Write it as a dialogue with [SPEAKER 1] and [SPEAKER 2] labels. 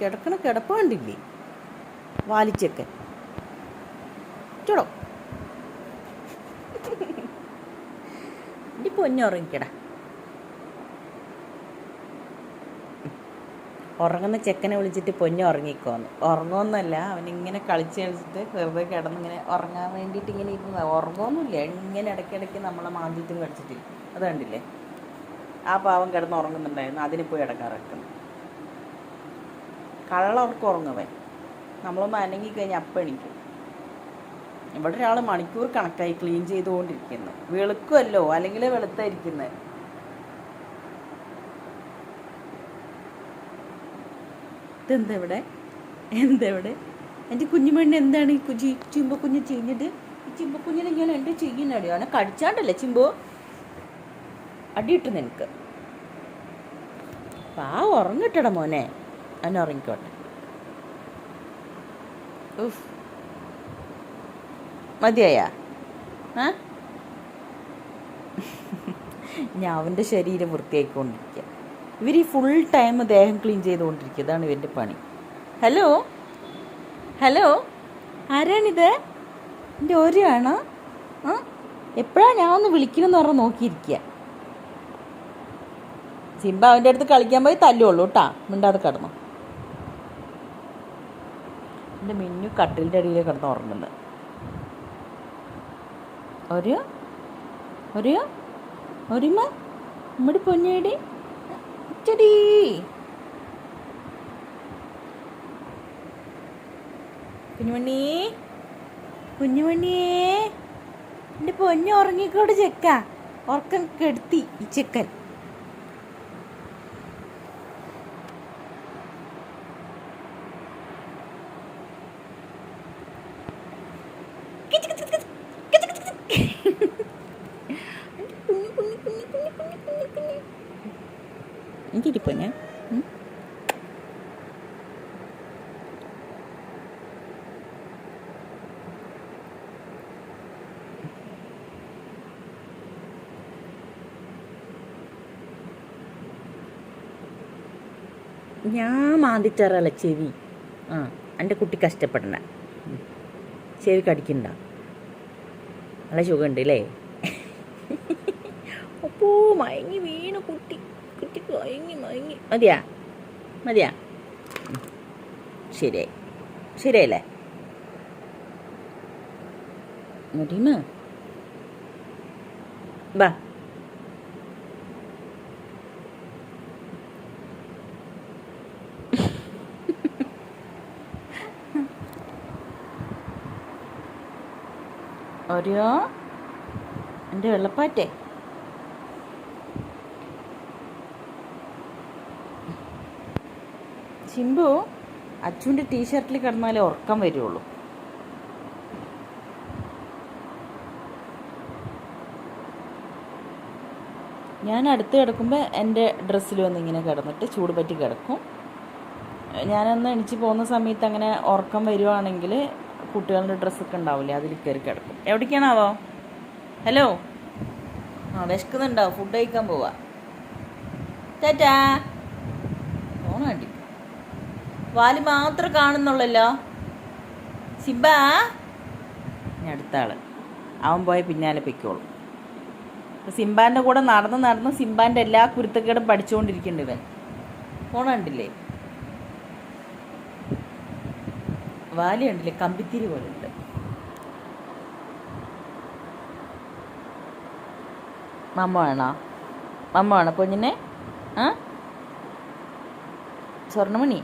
[SPEAKER 1] കിടക്കണ കിടപ്പ് കണ്ടില്ലേ? വാലിച്ചൊക്കെ ചൂടോ ഇനി പൊന്നുറങ്ങിക്കട ഉറങ്ങുന്ന ചെക്കനെ വിളിച്ചിട്ട് പൊന്നു ഉറങ്ങിക്കോന്ന്. ഉറങ്ങുമെന്നല്ല അവനിങ്ങനെ കളിച്ച് കളിച്ചിട്ട് വെറുതെ കിടന്നിങ്ങനെ ഉറങ്ങാൻ വേണ്ടിയിട്ട് ഇങ്ങനെ ഇരുന്ന് ഉറങ്ങുമൊന്നുമില്ല ഇങ്ങനെ ഇടയ്ക്കിടയ്ക്ക് നമ്മളെ മാന്തിട്ടും കളിച്ചിട്ട് അത് കണ്ടില്ലേ? ആ പാവം കിടന്ന് ഉറങ്ങുന്നുണ്ടായിരുന്നു. അതിന് പോയി ഇടക്കാറക്കുന്നു കള്ളവർക്ക് ഉറങ്ങുവൻ. നമ്മളൊന്ന് അനങ്ങി കഴിഞ്ഞാൽ അപ്പം എണീക്കും. ഇവിടെ ഒരാൾ മണിക്കൂർ കണക്കായി ക്ലീൻ ചെയ്തുകൊണ്ടിരിക്കുന്നു. വെളുക്കുമല്ലോ അല്ലെങ്കിൽ വെളുത്തായിരിക്കുന്നത് ഇതെന്തെവിടെ? ഇവിടെ എന്താ ഇവിടെ എന്റെ കുഞ്ഞുമണ്ണി എന്താണ് ഈ കുഞ്ഞി ചിമ്പ കുഞ്ഞ് ചെയ്യുന്നത് ഈ ചിമ്പ കുഞ്ഞിനെ ഞാൻ എന്റെ ചെയ്യുന്നടി അവനെ കടിച്ചാണ്ടല്ലേ ചിമ്പു? അടിയിട്ടു നിനക്ക്. പാ ഉറങ്ങിട്ടട മോനെ. അവൻ ഉറങ്ങിക്കോട്ടെ ഉഫ്. മതിയായ? ആ? ഞാൻ അവന്റെ ശരീരം വൃത്തിയാക്കിക്കൊണ്ടിരിക്കുക ഇവർ ഈ ഫുൾ ടൈം ദേഹം ക്ലീൻ ചെയ്തുകൊണ്ടിരിക്കുക ഇതാണ് ഇവന്റെ പണി. ഹലോ? ഹലോ? ആരാണിത്? എന്റെ ഓരോ ആ? എപ്പോഴാണ് ഞാൻ ഒന്ന് വിളിക്കണമെന്ന് പറഞ്ഞ് നോക്കിയിരിക്കുക സിംബ അവന്റെ അടുത്ത് കളിക്കാൻ പോയി തല്ലുള്ളൂ കേട്ടാ. മിണ്ടാതെ കിടന്നു. എന്റെ മിന്നു കട്ടിലിന്റെ അടിയിൽ കിടന്ന് ഉറങ്ങുന്നത്. ഒരു ഒരു ഒരുമ നമ്മുടെ പൊന്നേടി. ചെടി. കുഞ്ഞുമണി കുഞ്ഞുമണിയേ എന്റെ പൊന്നു ഉറങ്ങിക്കോട് ചെക്ക. ഉറക്കം കെടുത്തി ഈ ചെക്കൻ. എനിക്കിരി പൊന്നെ ഞാൻ മാന്തിച്ചറല്ല ചെവി. ആ എന്റെ കുട്ടി കഷ്ടപ്പെടണ്ട ഉം. ചെവി കടിക്കണ്ട. നല്ല സുഖമുണ്ട് അല്ലേ അപ്പോ മയങ്ങി വീണു കുട്ടി. കുട്ടി മയങ്ങി മയങ്ങി മതിയാ മതിയാ ഉം. ശരിയായി ശരിയല്ലേ മതിമ ബാ ഒരു എൻ്റെ വെള്ളപ്പാറ്റേ ചിമ്പു അച്ചുവിന്റെ ടീഷർട്ടിൽ കിടന്നാലേ ഉറക്കം വരുള്ളൂ. ഞാൻ അടുത്ത് കിടക്കുമ്പോൾ എന്റെ ഡ്രസ്സിൽ വന്ന് ഇങ്ങനെ കിടന്നിട്ട് ചൂട് പറ്റി കിടക്കും. ഞാനന്ന് എണിച്ച് പോകുന്ന സമയത്ത് അങ്ങനെ ഉറക്കം വരുവാണെങ്കിൽ കുട്ടികളുടെ ഡ്രസ്സൊക്കെ ഉണ്ടാവില്ലേ അതിൽ കയറി കിടക്കും. എവിടേക്കാണാവോ? ഹലോ? ആ വിശക്കുന്നുണ്ടോ? ഫുഡ് കഴിക്കാൻ പോവാ. ടാറ്റാ. ഫോൺ കണ്ടി വാൽ മാത്രം കാണുന്നുള്ളല്ലോ. സിബ. അടുത്താൾ അടുത്ത ആൾ. അവൻ പോയ പിന്നാലെ പൊയ്ക്കോളും. ഇപ്പൊ സിംബാന്റെ കൂടെ നടന്ന് നടന്ന് സിംബാന്റെ എല്ലാ കുരുത്തക്കേടും പഠിച്ചുകൊണ്ടിരിക്കുന്നുണ്ട് ഇവൻ. ഫോൺ കണ്ടില്ലേ? വാലി കമ്പിത്തിരി പോലെ ഉണ്ട്. മമ്മ വേണോ? മമ്മ വേണോ കുഞ്ഞിനെ ആ? സ്വർണമണി?